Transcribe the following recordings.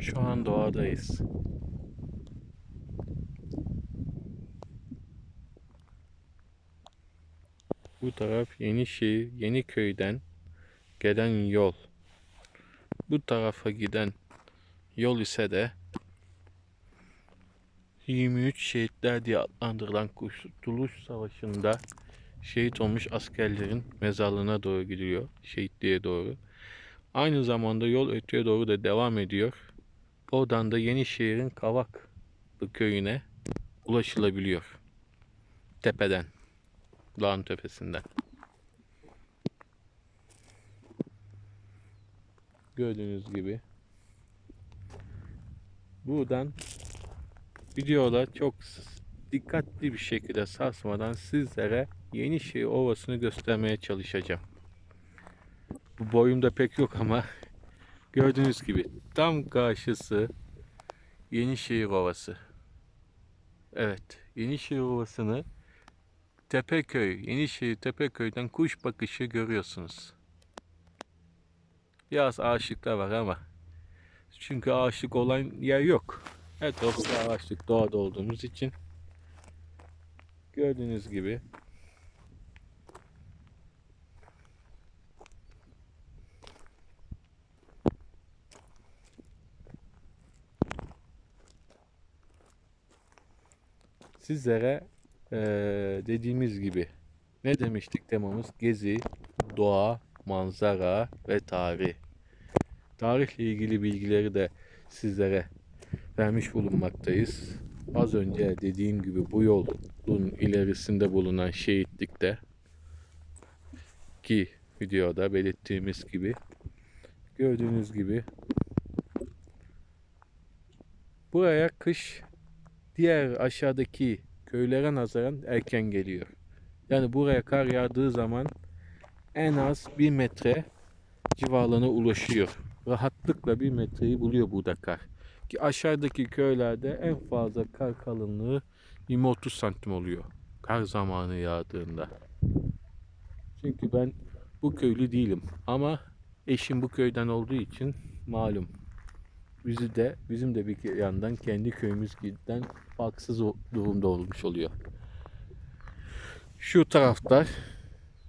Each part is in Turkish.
Şu an doğadayız. Bu taraf Yenişehir, Yeniköy'den gelen yol. Bu tarafa giden yol ise de 23 şehitler diye adlandırılan Kurtuluş Savaşı'nda şehit olmuş askerlerin mezarlığına doğru gidiyor. Şehitliğe doğru. Aynı zamanda yol öteye doğru da devam ediyor. Oradan da Yenişehir'in Kavaklı köyüne ulaşılabiliyor. Tepeden. Dağın tepesinden. Gördüğünüz gibi. Buradan videoda çok dikkatli bir şekilde sarsmadan sizlere Yenişehir Ovası'nı göstermeye çalışacağım. Bu boyumda pek yok ama gördüğünüz gibi tam karşısı Yenişehir Ovası. Evet, Yenişehir Ovası'nı Tepeköy, Yenişehir Tepeköy'den kuş bakışı görüyorsunuz. Biraz ağaçlıklar var ama çünkü ağaçlık olan yer yok. Etrafta ağaçlık doğada olduğumuz için gördüğünüz gibi sizlere eee, dediğimiz gibi ne demiştik temamız gezi, doğa, manzara ve tarih. Tarihle ilgili bilgileri de sizlere vermiş bulunmaktayız. Az önce dediğim gibi bu yolun ilerisinde bulunan şehitlikte ki videoda belirttiğimiz gibi gördüğünüz gibi buraya kış diğer aşağıdaki köylere nazaran erken geliyor. Yani buraya kar yağdığı zaman en az bir metre civarlarına ulaşıyor. Rahatlıkla bir metreyi buluyor burada kar. Ki aşağıdaki köylerde en fazla kar kalınlığı 20-30 santim oluyor. Kar zamanı yağdığında. Çünkü ben bu köylü değilim ama eşim bu köyden olduğu için malum. Bizi de bizim de bir yandan kendi köyümüzden farksız durumda olmuş oluyor. Şu taraflar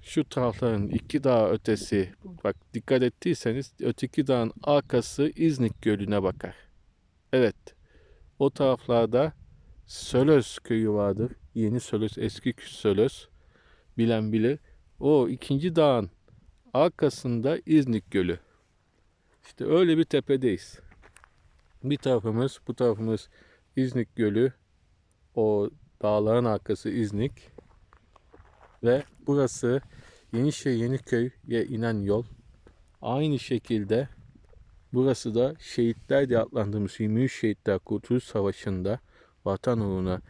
şu tarafların iki dağ ötesi bak dikkat ettiyseniz öteki dağın arkası İznik Gölü'ne bakar. Evet. O taraflarda Sölöz köyü vardır. Yeni Sölöz, eski Sölöz. Bilen bilir. O ikinci dağın arkasında İznik Gölü. İşte öyle bir tepedeyiz. Bir tarafımız, bu tarafımız İznik Gölü. O dağların arkası İznik. Ve burası Yenişehir Yeniköy'e inen yol. Aynı şekilde burası da şehitler diye adlandırdığımız 23 şehitler Kurtuluş Savaşı'nda vatan uğruna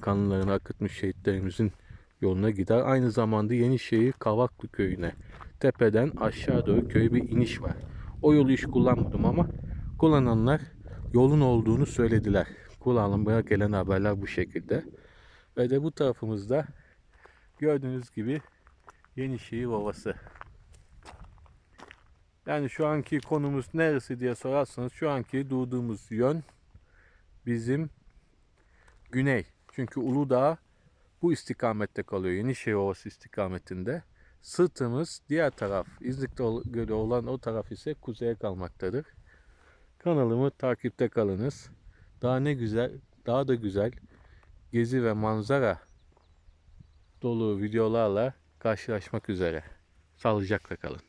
kanlarını akıtmış şehitlerimizin yoluna gider. Aynı zamanda Yenişehir Kavaklı köyüne tepeden aşağı doğru köye bir iniş var. O yolu hiç kullanmadım ama kullananlar yolun olduğunu söylediler. Kullanılmaya gelen haberler bu şekilde. Ve de bu tarafımızda gördüğünüz gibi Yenişehir Ovası. Yani şu anki konumuz neresi diye sorarsanız şu anki durduğumuz yön bizim güney. Çünkü Uludağ bu istikamette kalıyor. Yenişehir Ovası istikametinde. Sırtımız diğer taraf İznik'te Gölü olan o taraf ise kuzeye kalmaktadır. Kanalımı takipte kalınız. Daha ne güzel, daha da güzel gezi ve manzara dolu videolarla karşılaşmak üzere. Sağlıcakla kalın.